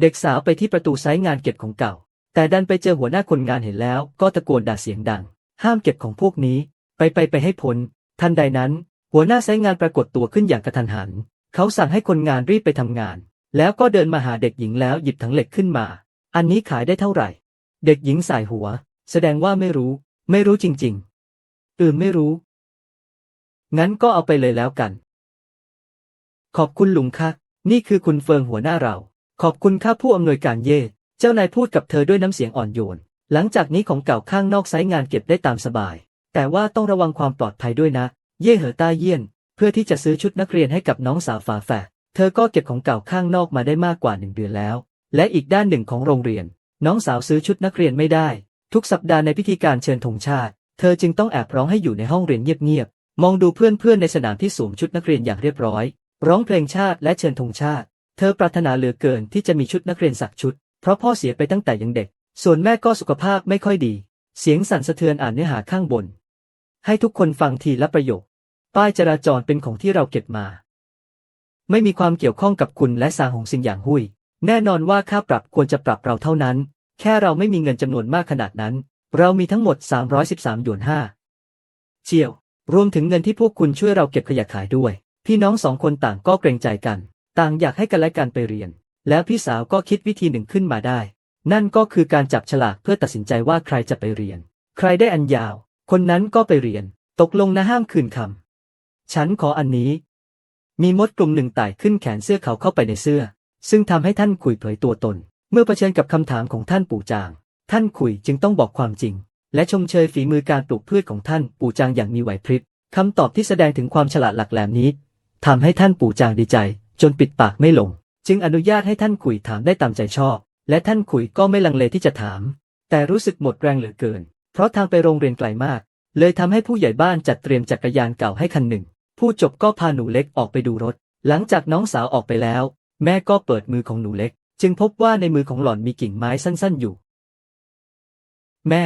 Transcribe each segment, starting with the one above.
เด็กสาวไปที่ประตูไซต์งานเก็บของเก่า แต่ดันไปเจอหัวหน้าคนงานเห็นแล้ว ก็ตะโกนด่าเสียงดัง ห้ามเก็บของพวกนี้ ไปไปไปให้พ้น ทันใดนั้น หัวหน้าไซต์งานปรากฏตัวขึ้นอย่างกระทันหัน เขาสั่งให้คนงานรีบไปทำงาน แล้วก็เดินมาหาเด็กหญิงแล้วหยิบถังเหล็กขึ้นมา อันนี้ขายได้เท่าไหร่ เด็กหญิงสายหัว แสดงว่าไม่รู้ ไม่รู้จริงๆ อืมไม่รู้ งั้นก็เอาไปเลยแล้วกัน ขอบคุณลุงค่ะ นี่คือคุณเฟิงหัวหน้าเรา ขอบคุณค่ะผู้อำนวยการเย่ เจ้านายพูดกับเธอด้วยน้ำเสียงอ่อนโยน หลังจากนี้ของเก่าข้างนอกไซต์งานเก็บได้ตามสบาย แต่ว่าต้องระวังความปลอดภัยด้วยนะ เย่เหอต้าเยี่ยน เพื่อที่จะซื้อชุดนักเรียนให้กับน้องสาวฝาแฝด เธอก็เก็บของเก่าข้างนอกมาได้มากกว่าหนึ่งเดือนแล้ว และอีกด้านหนึ่งของโรงเรียน น้องสาวซื้อชุดนักเรียนไม่ได้ ทุกสัปดาห์ในพิธีการเชิญธงชาติ เธอจึงต้องแอบร้องให้อยู่ในห้องเรียนเงียบๆ มองดูเพื่อนๆในสนามที่สวมชุดนักเรียนอย่างเรียบร้อย ร้องเพลงชาติและเชิญธงชาติ เธอปรารถนาเหลือเกินที่จะมีชุดนักเรียนสักชุด เพราะพ่อเสียไปตั้งแต่ยังเด็ก ส่วนแม่ก็สุขภาพไม่ค่อยดี เสียงสั่นสะเทือนอ่านเนื้อหาข้างบน ให้ทุกคนฟังทีละประโยค ป้ายจราจรเป็นของที่เราเก็บมา ไม่มีความเกี่ยวข้องกับคุณและซางหงซิงอย่างหุยแน่นอนว่าค่าปรับควรจะปรับเราเท่านั้น แค่เราไม่มีเงินจำนวนมากขนาดนั้น เรามีทั้งหมด 313หยวนห้าเจียว รวมถึงเงินที่พวกคุณช่วยเราเก็บขยะขายด้วย พี่น้องสองคนต่างก็เกรงใจกัน ต่างอยากให้กันและกันไปเรียน แล้วพี่สาวก็คิดวิธีหนึ่งขึ้นมาได้ นั่นก็คือการจับฉลากเพื่อตัดสินใจว่าใครจะไปเรียน ใครได้อันยาว คนนั้นก็ไปเรียน ตกลงนะห้ามคืนคำฉันขออันนี้ มีมดกลุ่มหนึ่งไต่ขึ้นแขนเสื้อเขาเข้าไปในเสื้อ ซึ่งทำให้ท่านขุยเผยตัวตน เมื่อเผชิญกับคำถามของท่านปู่จาง ท่านขุยจึงต้องบอกความจริง และชมเชยฝีมือการปลูกพืชของท่านปู่จางอย่างมีไหวพริบคำตอบที่แสดงถึงความฉลาดหลักแหลมนี้ทำให้ท่านปู่จางดีใจ จนปิดปากไม่ลง จึงอนุญาตให้ท่านขุยถามได้ตามใจชอบ และท่านขุยก็ไม่ลังเลที่จะถาม แต่รู้สึกหมดแรงเหลือเกิน เพราะทางไปโรงเรียนไกลมาก เลยทำให้ผู้ใหญ่บ้านจัดเตรียมจักรยานเก่าให้คันหนึ่ง ผู้จบก็พาหนูเล็กออกไปดูรถ หลังจากน้องสาวออกไปแล้ว แม่ก็เปิดมือของหนูเล็ก จึงพบว่าในมือของหล่อนมีกิ่งไม้สั้นๆอยู่ แม่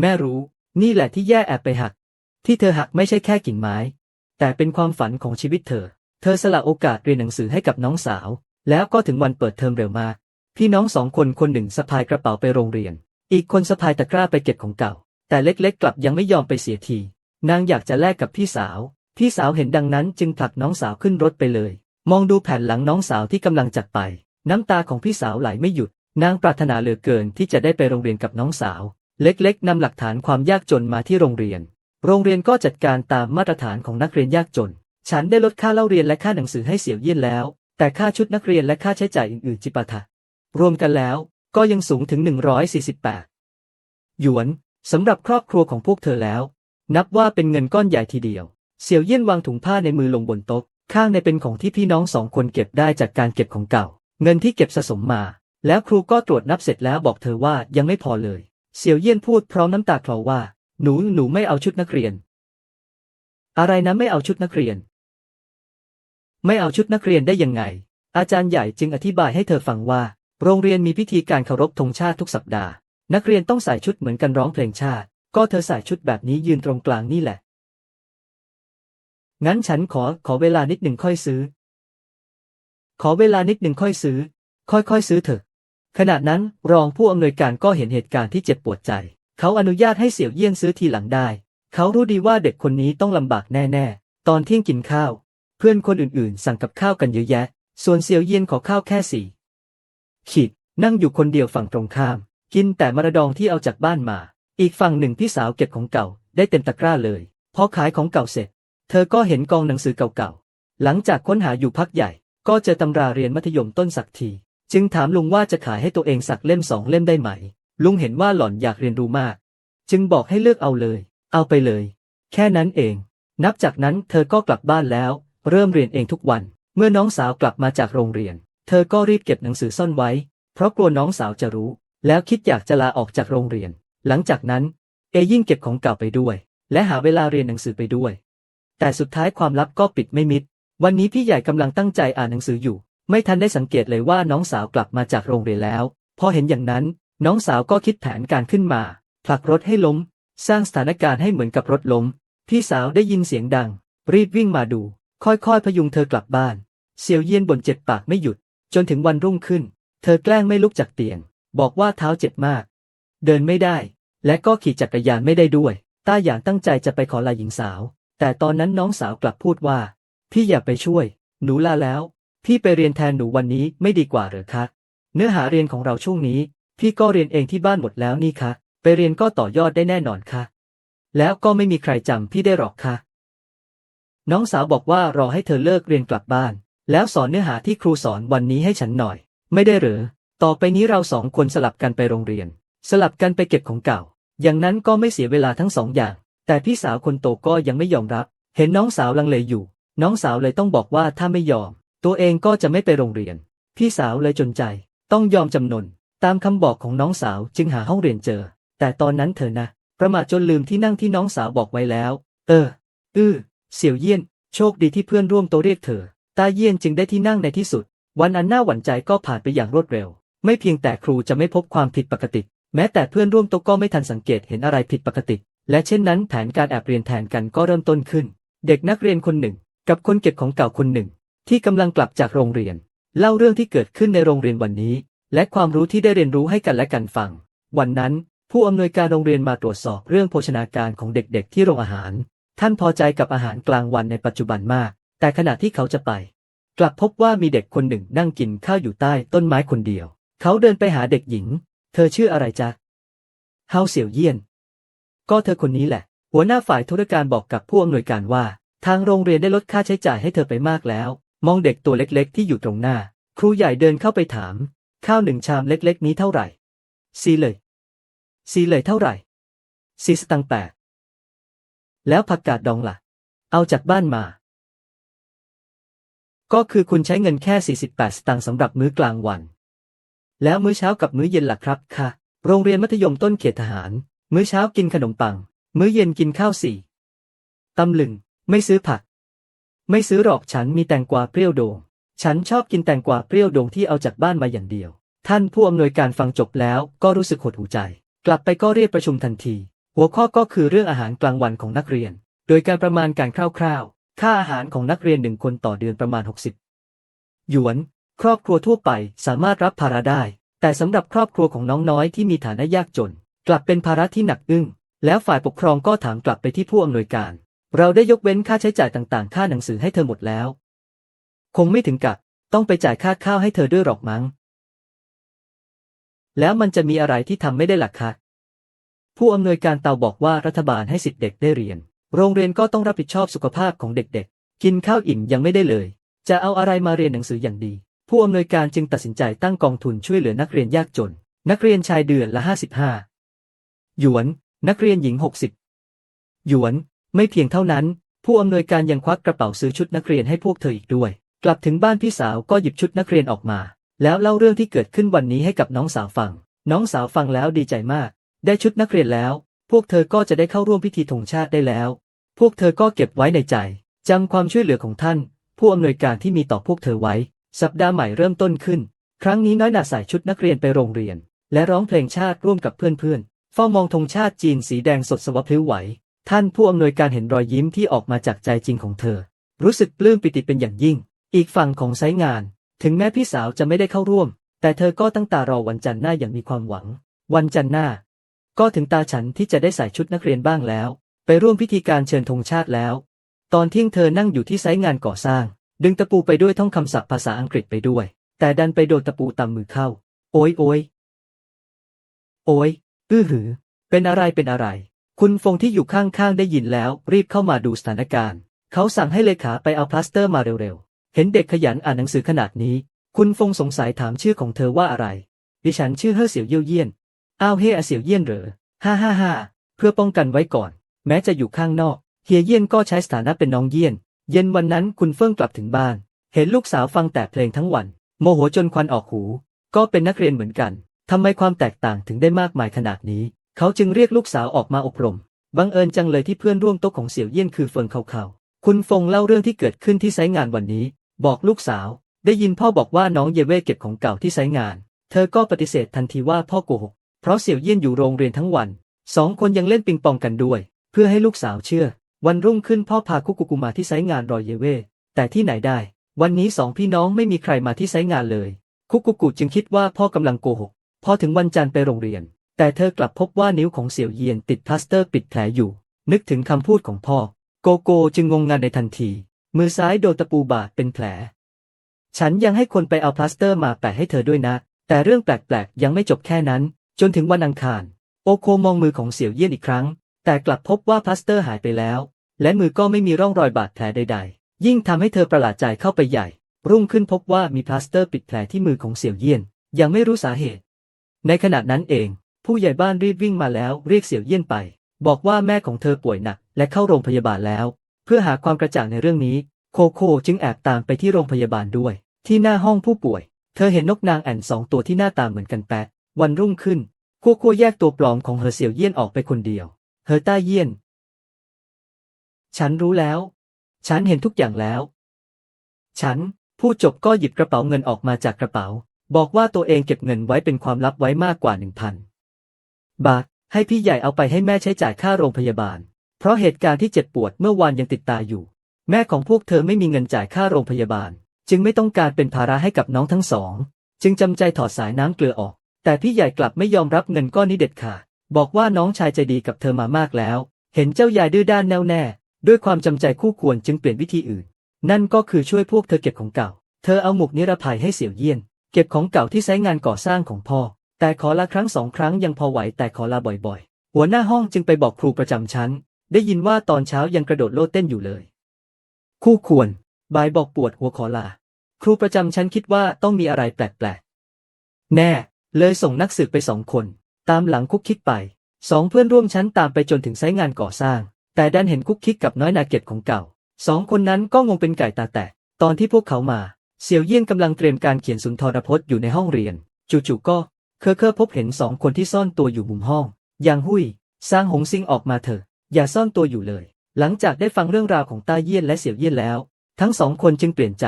แม่รู้ นี่แหละที่แย่แอบไปหัก ที่เธอหักไม่ใช่แค่กิ่งไม้ แต่เป็นความฝันของชีวิตเธอ เธอสละโอกาสเรียนหนังสือให้กับน้องสาว แล้วก็ถึงวันเปิดเทอมเร็วมาก พี่น้องสองคนคนหนึ่งสะพายกระเป๋าไปโรงเรียน อีกคนสะพายตะกร้าไปเก็บของเก่า แต่เล็กๆ กลับยังไม่ยอมไปเสียที นางอยากจะแลกกับพี่สาว พี่สาวเห็นดังนั้นจึงผลักน้องสาวขึ้นรถไปเลย มองดูแผ่นหลังน้องสาวที่กำลังจากไป น้ำตาของพี่สาวไหลไม่หยุด นางปรารถนาเหลือเกินที่จะได้ไปโรงเรียนกับน้องสาว เล็กๆนำหลักฐานความยากจนมาที่โรงเรียน โรงเรียนก็จัดการตามมาตรฐานของนักเรียนยากจน ฉันได้ลดค่าเล่าเรียนและค่าหนังสือให้เสี่ยวเยี่ยนแล้ว แต่ค่าชุดนักเรียนและค่าใช้จ่ายอื่นๆจิปาถะรวมกันแล้วก็ยังสูงถึง 148 หยวนสำหรับครอบครัวของพวกเธอแล้ว นับว่าเป็นเงินก้อนใหญ่ทีเดียว เสี่ยวเยี่ยนวางถุงผ้าในมือลงบนโต๊ะข้างในเป็นของที่พี่น้องสองคนเก็บได้จากการเก็บของเก่า เงินที่เก็บสะสมมา แล้วครูก็ตรวจนับเสร็จแล้วบอกเธอว่ายังไม่พอเลย เสี่ยวเยี่ยนพูดพร้อมน้ำตาคลอว่า หนูหนูไม่เอาชุดนักเรียน อะไรนะไม่เอาชุดนักเรียน ไม่เอาชุดนักเรียนได้ยังไง อาจารย์ใหญ่จึงอธิบายให้เธอฟังว่า โรงเรียนมีพิธีการเคารพธงชาติทุกสัปดาห์ นักเรียนต้องใส่ชุดเหมือนกันร้องเพลงชาติ ก็เธอใส่ชุดแบบนี้ยืนตรงกลางนี่แหละ งั้นฉันขอขอเวลานิดหนึ่งค่อยซื้อ ขอเวลานิดหนึ่งค่อยซื้อ ค่อยๆซื้อเถอะ ขณะนั้นรองผู้อำนวยการก็เห็นเหตุการณ์ที่เจ็บปวดใจ เขาอนุญาตให้เสี่ยวเยี่ยนซื้อทีหลังได้ เขารู้ดีว่าเด็กคนนี้ต้องลำบากแน่ ๆ ตอนเที่ยงกินข้าว เพื่อนคนอื่นๆ สั่งกับข้าวกันเยอะแยะ ส่วนเสี่ยวเยียนขอข้าวแค่สี่ขีด นั่งอยู่คนเดียวฝั่งตรงข้าม กินแต่มะระดองที่เอาจากบ้านมา อีกฝั่งหนึ่งพี่สาวเก็บของเก่าได้เต็มตะกร้าเลย พอขายของเก่าเสร็จ เธอก็เห็นกองหนังสือเก่าๆ หลังจากค้นหาอยู่พักใหญ่ ก็เจอตำราเรียนมัธยมต้นสักที จึงถามลุงว่าจะขายให้ตัวเองสักเล่มสองเล่มได้ไหม ลุงเห็นว่าหล่อนอยากเรียนรู้มาก จึงบอกให้เลือกเอาเลย เอาไปเลย แค่นั้นเอง นับจากนั้นเธอก็กลับบ้านแล้ว เริ่มเรียนเองทุกวัน เมื่อน้องสาวกลับมาจากโรงเรียน เธอก็รีบเก็บหนังสือซ่อนไว้ เพราะกลัวน้องสาวจะรู้ แล้วคิดอยากจะลาออกจากโรงเรียน หลังจากนั้น เอยิ่งเก็บของเก่าไปด้วย และหาเวลาเรียนหนังสือไปด้วย แต่สุดท้ายความลับก็ปิดไม่มิด วันนี้พี่ใหญ่กำลังตั้งใจอ่านหนังสืออยู่ ไม่ทันได้สังเกตเลยว่าน้องสาวกลับมาจากโรงเรียนแล้ว พอเห็นอย่างนั้น น้องสาวก็คิดแผนการขึ้นมาผลักรถให้ล้ม สร้างสถานการณ์ให้เหมือนกับรถล้ม พี่สาวได้ยินเสียงดัง รีบวิ่งมาดู ค่อยๆ พยุงเธอกลับบ้าน เซียวเยี่ยนบ่นเจ็บปากไม่หยุด จนถึงวันรุ่งขึ้น เธอแกล้งไม่ลุกจากเตียง บอกว่าเท้าเจ็บมาก เดินไม่ได้ และก็ขี่จักรยานไม่ได้ด้วย ต้าหยางตั้งใจจะไปขอลาหญิงสาว แต่ตอนนั้นน้องสาวกลับพูดว่า พี่อย่าไปช่วย หนูลาแล้ว พี่ไปเรียนแทนหนูวันนี้ไม่ดีกว่าหรือคะ เนื้อหาเรียนของเราช่วงนี้ พี่ก็เรียนเองที่บ้านหมดแล้วนี่คะ ไปเรียนก็ต่อยอดได้แน่นอนค่ะแล้วก็ไม่มีใครจำพี่ได้หรอกค่ะ น้องสาวบอกว่ารอให้เธอเลิกเรียนกลับบ้าน แล้วสอนเนื้อหาที่ครูสอนวันนี้ให้ฉันหน่อย ไม่ได้หรือ ต่อไปนี้เราสองคนสลับกันไปโรงเรียน สลับกันไปเก็บของเก่า อย่างนั้นก็ไม่เสียเวลาทั้งสองอย่าง แต่พี่สาวคนโตก็ยังไม่ยอมรับ เห็นน้องสาวลังเลอยู่ น้องสาวเลยต้องบอกว่าถ้าไม่ยอม ตัวเองก็จะไม่ไปโรงเรียน พี่สาวเลยจนใจ ต้องยอมจำนน ตามคำบอกของน้องสาวจึงหาห้องเรียนเจอ แต่ตอนนั้นเธอนะ ประมาทจนลืมที่นั่งที่น้องสาวบอกไว้แล้ว เออ อื้อ เสี่ยวเยี่ยน โชคดีที่เพื่อนร่วมโตะเรียกเธอ ตาเยี่ยนจึงได้ที่นั่งในที่สุด วันอันน่าหวั่นใจก็ผ่านไปอย่างรวดเร็ว ไม่เพียงแต่ครูจะไม่พบความผิดปกติ แม้แต่เพื่อนร่วมโต๊ะก็ไม่ทันสังเกตเห็นอะไรผิดปกติ และเช่นนั้นแผนการแอบเรียนแทนกันก็เริ่มต้นขึ้น เด็กนักเรียนคนหนึ่ง กับคนเก็บของเก่าคนหนึ่ง ที่กำลังกลับจากโรงเรียน เล่าเรื่องที่เกิดขึ้นในโรงเรียนวันนี้ และความรู้ที่ได้เรียนรู้ให้กันและกันฟัง วันนั้นผู้อำนวยการโรงเรียนมาตรวจสอบเรื่องโภชนาการของเด็กๆ ที่โรงอาหาร ท่านพอใจกับอาหารกลางวันในปัจจุบันมาก แต่ขณะที่เขาจะไป กลับพบว่ามีเด็กคนหนึ่งนั่งกินข้าวอยู่ใต้ต้นไม้คนเดียว เขาเดินไปหาเด็กหญิง เธอชื่ออะไรจ๊ะเฮาเสี่ยวเยี่ยน ก็เธอคนนี้แหละ หัวหน้าฝ่ายธุรการบอกกับผู้อำนวยการว่า ทางโรงเรียนได้ลดค่าใช้จ่ายให้เธอไปมากแล้ว มองเด็กตัวเล็กๆ ที่อยู่ตรงหน้า ครูใหญ่เดินเข้าไปถาม ข้าวหนึ่งชามเล็กๆ นี้เท่าไหร่ซีเลยซีเลยเท่าไหร่ซีสตังแปด แล้วผักกาดดองล่ะ เอาจากบ้านมา ก็คือคุณใช้เงินแค่ 48 สตางค์สำหรับมื้อกลางวัน แล้วมื้อเช้ากับมื้อเย็นล่ะครับค่ะ โรงเรียนมัธยมต้นเขตทหาร มื้อเช้ากินขนมปัง มื้อเย็นกินข้าวสี่ตำลึง ไม่ซื้อผัก ไม่ซื้อหรอกฉันมีแตงกวาเปรี้ยวโดงฉันชอบกินแตงกวาเปรี้ยวโด่งที่เอาจากบ้านมาอย่างเดียว ท่านผู้อำนวยการฟังจบแล้วก็รู้สึกหดหูใจ กลับไปก็เรียกประชุมทันที หัวข้อก็คือเรื่องอาหารกลางวันของนักเรียน โดยการประมาณการคร่าวๆ ค่าอาหารของนักเรียนหนึ่งคนต่อเดือนประมาณ 60 หยวน ครอบครัวทั่วไปสามารถรับภาระได้ แต่สำหรับครอบครัวของน้องน้อยที่มีฐานะยากจน กลับเป็นภาระที่หนักอึ้ง แล้วฝ่ายปกครองก็ถามกลับไปที่ผู้อำนวยการ เราได้ยกเว้นค่าใช้จ่ายต่างๆ ค่าหนังสือให้เธอหมดแล้ว คงไม่ถึงกับต้องไปจ่ายค่าข้าวให้เธอด้วยหรอกมั้ง แล้วมันจะมีอะไรที่ทำไม่ได้หลักคะ ผู้อำนวยการเตาบอกว่ารัฐบาลให้สิทธิเด็กได้เรียน โรงเรียนก็ต้องรับผิดชอบสุขภาพของเด็กๆ กินข้าวอิ่มยังไม่ได้เลย จะเอาอะไรมาเรียนหนังสืออย่างดี ผู้อำนวยการจึงตัดสินใจตั้งกองทุนช่วยเหลือนักเรียนยากจน นักเรียนชายเดือนละ 55 หยวน นักเรียนหญิง 60 หยวน ไม่เพียงเท่านั้น ผู้อำนวยการยังควักกระเป๋าซื้อชุดนักเรียนให้พวกเธออีกด้วย กลับถึงบ้านพี่สาวก็หยิบชุดนักเรียนออกมา แล้วเล่าเรื่องที่เกิดขึ้นวันนี้ให้กับน้องสาวฟัง น้องสาวฟังแล้วดีใจมาก ได้ชุดนักเรียนแล้ว พวกเธอก็จะได้เข้าร่วมพิธีธงชาติได้แล้ว พวกเธอก็เก็บไว้ในใจจำความช่วยเหลือของท่าน ผู้อำนวยการที่มีต่อพวกเธอไว้ สัปดาห์ใหม่เริ่มต้นขึ้น ครั้งนี้น้อยหนาใส่ชุดนักเรียนไปโรงเรียน และร้องเพลงชาติร่วมกับเพื่อนๆเฝ้ามองธงชาติจีนสีแดงสดสวะพลิ้วไหว ท่านผู้อำนวยการเห็นรอยยิ้มที่ออกมาจากใจจริงของเธอ รู้สึกปลื้มปิติเป็นอย่างยิ่ง อีกฝั่งของไซงาน ถึงแม้พี่สาวจะไม่ได้เข้าร่วม แต่เธอก็ตั้งตารอวันจันทร์หน้าอย่างมีความหวัง วันจันทร์หน้า ก็ถึงตาฉันที่จะได้ใส่ชุดนักเรียนบ้างแล้ว ไปร่วมพิธีการเชิญธงชาติแล้ว ตอนเที่ยงเธอนั่งอยู่ที่ไซต์งานก่อสร้าง ดึงตะปูไปด้วยท่องคำศัพท์ภาษาอังกฤษไปด้วย แต่ดันไปโดนตะปูตำมือเข้า โอยโอยโอยอื้อหือ เป็นอะไรเป็นอะไร คุณฟงที่อยู่ข้างๆได้ยินแล้ว รีบเข้ามาดูสถานการณ์ เขาสั่งให้เลขาไปเอาพลาสเตอร์มาเร็วๆ เห็นเด็กขยันอ่านหนังสือขนาดนี้ คุณฟงสงสัยถามชื่อของเธอว่าอะไร ดิฉันชื่อเฮ่อเสี่ยวเยี่ยวเยี่ยน อ้าวเฮ่อเสี่ยวเยี่ยนเหรอฮ่าฮ่าฮ่าเพื่อป้องกันไว้ก่อน แม้จะอยู่ข้างนอก เฮียเยี่ยนก็ใช้สถานะเป็นน้องเยี่ยน เย็นวันนั้นคุณเฟิ่งกลับถึงบ้าน เห็นลูกสาวฟังแต่เพลงทั้งวัน โมโหจนควันออกหู ก็เป็นนักเรียนเหมือนกันทำไมความแตกต่างถึงได้มากมายขนาดนี้ เขาจึงเรียกลูกสาวออกมาอบรม บังเอิญจังเลยที่เพื่อนร่วมโต๊ะของเสี่ยวเยี่ยนคือเฟิงเขาเขาคุณฟงเล่าเรื่องที่เกิดขึ้นที่ไซงานวันนี้ บอกลูกสาว ได้ยินพ่อบอกว่าน้องเยเว่เก็บของเก่าที่ไซงาน เธอก็ปฏิเสธทันทีว่าพ่อโกหก เพราะเสี่ยวเยี่ยนอยู่โรงเรียนทั้งวัน สองคนยังเล่นปิงปองกันด้วย เพื่อให้ลูกสาวเชื่อ วันรุ่งขึ้นพ่อพาคุกุกุมาที่ไซต์งานรอยเยเว่แต่ที่ไหนได้ วันนี้สองพี่น้องไม่มีใครมาที่ไซต์งานเลย คุกุกุจึงคิดว่าพ่อกำลังโกหก พอถึงวันจันทร์ไปโรงเรียน แต่เธอกลับพบว่านิ้วของเสี่ยวเยียนติดพลาสเตอร์ปิดแผลอยู่ นึกถึงคำพูดของพ่อ โกโก้จึงงงงานในทันที มือซ้ายโดนตะปูบาดเป็นแผล ฉันยังให้คนไปเอาพลาสเตอร์มาแปะให้เธอด้วยนะ แต่เรื่องแปลกๆยังไม่จบแค่นั้น จนถึงวันอังคาร โอโคมองมือของเสี่ยวเยี่ยนอีกครั้ง แต่กลับพบว่าพลาสเตอร์หายไปแล้ว และมือก็ไม่มีร่องรอยบาดแผลใด ๆ ยิ่งทำให้เธอประหลาดใจเข้าไปใหญ่ รุ่งขึ้นพบว่ามีพลาสเตอร์ปิดแผลที่มือของเสี่ยวเยี่ยน ยังไม่รู้สาเหตุ ในขณะนั้นเอง ผู้ใหญ่บ้านรีบวิ่งมาแล้วเรียกเสี่ยวเยี่ยนไป บอกว่าแม่ของเธอป่วยหนักและเข้าโรงพยาบาลแล้ว เพื่อหาความกระจ่างในเรื่องนี้ โคโค่จึงแอบตามไปที่โรงพยาบาลด้วย ที่หน้าห้องผู้ป่วย เธอเห็นนกนางแอ่นสองตัวที่หน้าตาเหมือนกันแปะ วันรุ่งขึ้นโคโค่แยกตัวปลอมของเฮอเสี่ยวเยี่ยนออกไปคนเดียวเฮอต้าเยี่ยน ฉันรู้แล้ว ฉันเห็นทุกอย่างแล้ว ฉันผู้จบก็หยิบกระเป๋าเงินออกมาจากกระเป๋า บอกว่าตัวเองเก็บเงินไว้เป็นความลับไว้มากกว่าหนึ่งพันบาทให้พี่ใหญ่เอาไปให้แม่ใช้จ่ายค่าโรงพยาบาล เพราะเหตุการณ์ที่เจ็บปวดเมื่อวานยังติดตาอยู่ แม่ของพวกเธอไม่มีเงินจ่ายค่าโรงพยาบาล จึงไม่ต้องการเป็นภาระให้กับน้องทั้งสอง จึงจำใจถอดสายน้ำเกลือออก แต่พี่ใหญ่กลับไม่ยอมรับเงินก้อนนี้เด็ดขาดบอกว่าน้องชายใจดีกับเธอมามากแล้ว เห็นเจ้ายายดื้อด้านแน่วแน่ ด้วยความจำใจคู่ควรจึงเปลี่ยนวิธีอื่น นั่นก็คือช่วยพวกเธอเก็บของเก่า เธอเอาหมวกนิรภัยให้เสี่ยวเยี่ยน เก็บของเก่าที่ใช้งานก่อสร้างของพ่อ แต่ขอลาครั้งสองครั้งยังพอไหวแต่ขอลาบ่อยๆ หัวหน้าห้องจึงไปบอกครูประจำชั้น ได้ยินว่าตอนเช้ายังกระโดดโลดเต้นอยู่เลย คู่ควรบายบอกปวดหัวขอลา ครูประจำชั้นคิดว่าต้องมีอะไรแปลกๆ แน่ เลยส่งนักสืบไปสองคน ตามหลังคุกคิกไปสองเพื่อนร่วมชั้นตามไปจนถึงไซต์งานก่อสร้าง แต่ดันเห็นคุกคิกกับน้อยนาเก็บของเก่าสองคนนั้นก็งงเป็นไก่ตาแตกตอนที่พวกเขามา เสี่ยวเยี่ยนกำลังเตรียมการเขียนสุนทรพจน์อยู่ในห้องเรียน จู่ๆก็ เคอเคอพบเห็นสองคนที่ซ่อนตัวอยู่มุมห้องอย่างหุยสร้างหงซิงออกมาเถอะอย่าซ่อนตัวอยู่เลย หลังจากได้ฟังเรื่องราวของต้าเยี่ยนและเสี่ยวเยี่ยนแล้ว ทั้งสองคนจึงเปลี่ยนใจ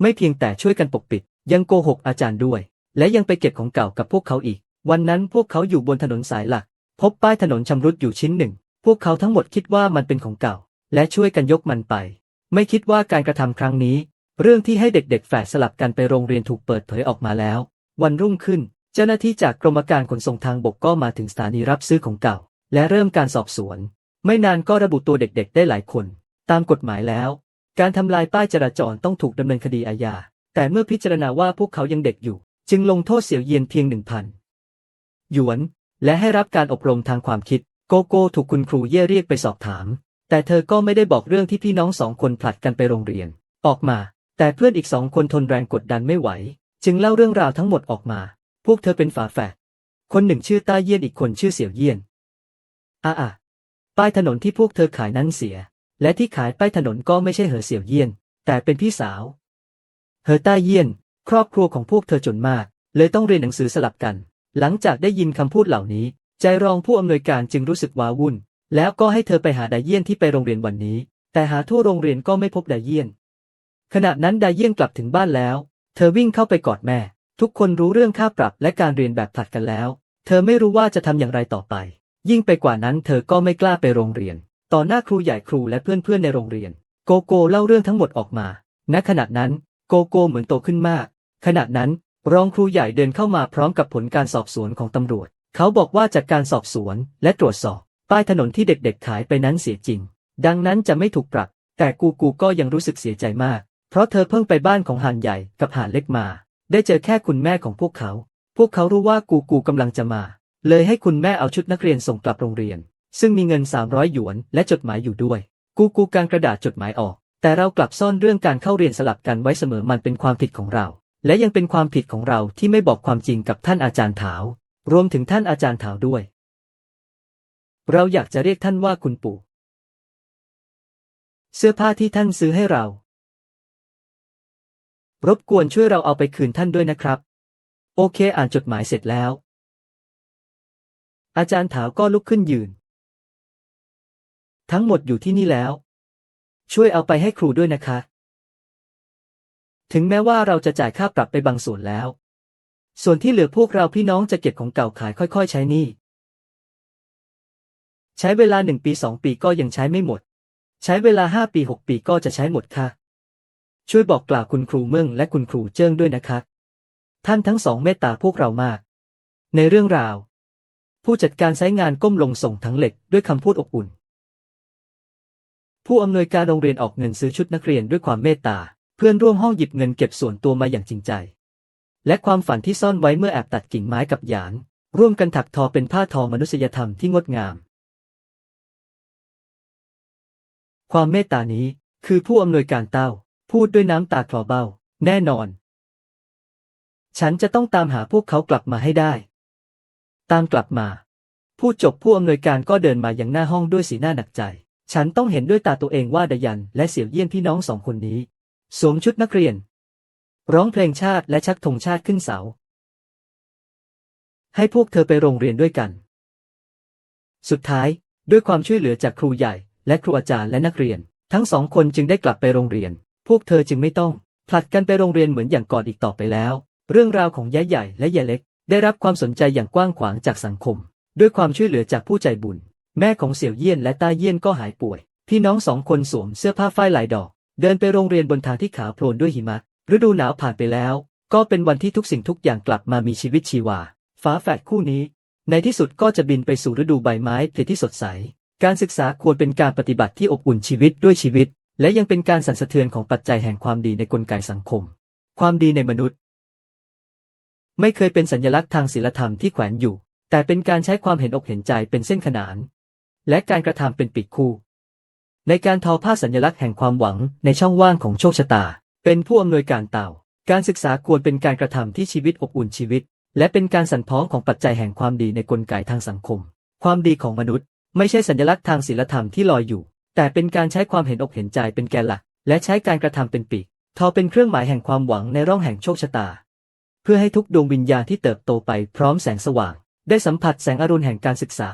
ไม่เพียงแต่ช่วยกันปกปิด ยังโกหกอาจารย์ด้วย และยังไปเก็บของเก่ากับพวกเขาอีก วันนั้นพวกเขาอยู่บนถนนสายหลัก พบป้ายถนนชำรุดอยู่ชิ้นหนึ่ง พวกเขาทั้งหมดคิดว่ามันเป็นของเก่า และช่วยกันยกมันไป ไม่คิดว่าการกระทำครั้งนี้ เรื่องที่ให้เด็กๆแฝดสลับกันไปโรงเรียนถูกเปิดเผยออกมาแล้ว วันรุ่งขึ้น เจ้าหน้าที่จากกรมการขนส่งทางบกก็มาถึงสถานีรับซื้อของเก่า และเริ่มการสอบสวน ไม่นานก็ระบุตัวเด็กๆ ได้หลายคน ตามกฎหมายแล้ว การทำลายป้ายจราจรต้องถูกดำเนินคดีอาญาแต่เมื่อพิจารณาว่าพวกเขายังเด็กอยู่ จึงลงโทษเสี่ยวเยียนเพียงหนึ่งพันหยวน และให้รับการอบรมทางความคิด โกโก้ถูกคุณครูเย่เรียกไปสอบถาม แต่เธอก็ไม่ได้บอกเรื่องที่พี่น้องสองคนผลัดกันไปโรงเรียน ออกมา แต่เพื่อนอีกสองคนทนแรงกดดันไม่ไหว จึงเล่าเรื่องราวทั้งหมดออกมา พวกเธอเป็นฝาแฝดคนหนึ่งชื่อต้าเยี่ยนอีกคนชื่อเสี่ยวเยี่ยนอ่าอะป้ายถนนที่พวกเธอขายนั้นเสีย และที่ขายป้ายถนนก็ไม่ใช่เหอเสี่ยวเยี่ยน แต่เป็นพี่สาว เหอต้าเยี่ยน ครอบครัวของพวกเธอจนมาก เลยต้องเรียนหนังสือสลับกัน หลังจากได้ยินคำพูดเหล่านี้ ใจรองผู้อำนวยการจึงรู้สึกว้าวุ่น แล้วก็ให้เธอไปหาไดเยี่ยนที่ไปโรงเรียนวันนี้ แต่หาทั่วโรงเรียนก็ไม่พบไดเยี่ยน ขณะนั้นไดเยี่ยนกลับถึงบ้านแล้ว เธอวิ่งเข้าไปกอดแม่ ทุกคนรู้เรื่องค่าปรับและการเรียนแบบผลัดกันแล้ว เธอไม่รู้ว่าจะทำอย่างไรต่อไป ยิ่งไปกว่านั้นเธอก็ไม่กล้าไปโรงเรียน ต่อหน้าครูใหญ่ครูและเพื่อนๆในโรงเรียน โกโก้เล่าเรื่องทั้งหมดออกมา ณขณะนั้นโกโก้เหมือนโตขึ้นมาก ขณะนั้น รองครูใหญ่เดินเข้ามาพร้อมกับผลการสอบสวนของตำรวจ เขาบอกว่าจากการสอบสวนและตรวจสอบ ป้ายถนนที่เด็กๆขายไปนั้นเสียจริง ดังนั้นจะไม่ถูกปรับ แต่กูกูก็ยังรู้สึกเสียใจมาก เพราะเธอเพิ่งไปบ้านของหานใหญ่กับหานเล็กมา ได้เจอแค่คุณแม่ของพวกเขา พวกเขารู้ว่ากูกูกำลังจะมา เลยให้คุณแม่เอาชุดนักเรียนส่งกลับโรงเรียน ซึ่งมีเงิน 300 หยวน และจดหมายอยู่ด้วย กูกูการกระดาษจดหมายออกแต่เรากลับซ่อนเรื่องการเข้าเรียนสลับกันไว้เสมอมันเป็นความผิดของเรา และยังเป็นความผิดของเราที่ไม่บอกความจริงกับท่านอาจารย์ถาว รวมถึงท่านอาจารย์ถาวด้วย เราอยากจะเรียกท่านว่าคุณปู่ เสื้อผ้าที่ท่านซื้อให้เรา รบกวนช่วยเราเอาไปคืนท่านด้วยนะครับ โอเคอ่านจดหมายเสร็จแล้ว อาจารย์ถาวก็ลุกขึ้นยืน ทั้งหมดอยู่ที่นี่แล้ว ช่วยเอาไปให้ครูด้วยนะคะ ถึงแม้ว่าเราจะจ่ายค่าปรับไปบางส่วนแล้ว ส่วนที่เหลือพวกเราพี่น้องจะเก็บของเก่าขายค่อยๆ ใช้นี่ ใช้เวลาหนึ่งปีสองปีก็ยังใช้ไม่หมด ใช้เวลาห้าปีหกปีก็จะใช้หมดค่ะ ช่วยบอกกล่าวคุณครูเมิ่งและคุณครูเจิ้งด้วยนะคะ ท่านทั้งสองเมตตาพวกเรามาก ในเรื่องราว ผู้จัดการไซต์งานก้มลงส่งทั้งเหล็กด้วยคำพูดอบอุ่น ผู้อำนวยการโรงเรียนออกเงินซื้อชุดนักเรียนด้วยความเมตตา เพื่อนร่วมห้องหยิบเงินเก็บส่วนตัวมาอย่างจริงใจ และความฝันที่ซ่อนไว้เมื่อแอบตัดกิ่งไม้กับหยาง ร่วมกันถักทอเป็นผ้าทอมนุษยธรรมที่งดงาม ความเมตตานี้คือผู้อำนวยการเต้า พูดด้วยน้ำตาคลอเบ้า แน่นอน ฉันจะต้องตามหาพวกเขากลับมาให้ได้ ตามกลับมาพูดจบผู้อำนวยการก็เดินมาอยังหน้าห้องด้วยสีหน้าหนักใจ ฉันต้องเห็นด้วยตาตัวเองว่าดยันและเสี่ยวเยี่ยนพี่น้องสองคนนี้ สวมชุดนักเรียน ร้องเพลงชาติและชักธงชาติขึ้นเสา ให้พวกเธอไปโรงเรียนด้วยกัน สุดท้ายด้วยความช่วยเหลือจากครูใหญ่ และครูอาจารย์และนักเรียน ทั้งสองคนจึงได้กลับไปโรงเรียน พวกเธอจึงไม่ต้องผลัดกันไปโรงเรียนเหมือนอย่างก่อนอีกต่อไปแล้ว เรื่องราวของยายใหญ่และยายเล็ก ได้รับความสนใจอย่างกว้างขวางจากสังคม ด้วยความช่วยเหลือจากผู้ใจบุญ แม่ของเสี่ยวเยี่ยนและต้าเยี่ยนก็หายป่วย พี่น้องสองคนสวมเสื้อผ้าฝ้ายลายดอก เดินไปโรงเรียนบนทางที่ขาวโพลนด้วยหิมะ ฤดูหนาวผ่านไปแล้ว ก็เป็นวันที่ทุกสิ่งทุกอย่างกลับมามีชีวิตชีวาฝาแฝดคู่นี้ ในที่สุดก็จะบินไปสู่ฤดูใบไม้ผลิที่สดใส การศึกษาควรเป็นการปฏิบัติที่อบอุ่นชีวิตด้วยชีวิต และยังเป็นการสั่นสะเทือนของปัจจัยแห่งความดีในกลไกสังคม ความดีในมนุษย์ ไม่เคยเป็นสัญลักษณ์ทางศีลธรรมที่แขวนอยู่ แต่เป็นการใช้ความเห็นอกเห็นใจเป็นเส้นขนาน และการกระทำเป็นปีกคู่ ในการทอผ้าสัญลักษณ์แห่งความหวังในช่องว่างของโชคชะตา เป็นผู้อำนวยการเต่า การศึกษาควรเป็นการกระทำที่ชีวิตอบอุ่นชีวิต และเป็นการสั่นพ้องของปัจจัยแห่งความดีในกลไกทางสังคม ความดีของมนุษย์ ไม่ใช่สัญลักษณ์ทางศีลธรรมที่ลอยอยู่ แต่เป็นการใช้ความเห็นอกเห็นใจเป็นแกนหลัก และใช้การกระทำเป็นปีกทอเป็นเครื่องหมายแห่งความหวังในร่องแห่งโชคชะตา เพื่อให้ทุกดวงวิญญาณที่เติบโตไปพร้อมแสงสว่าง ได้สัมผัสแสงอรุณแห่งการศึกษา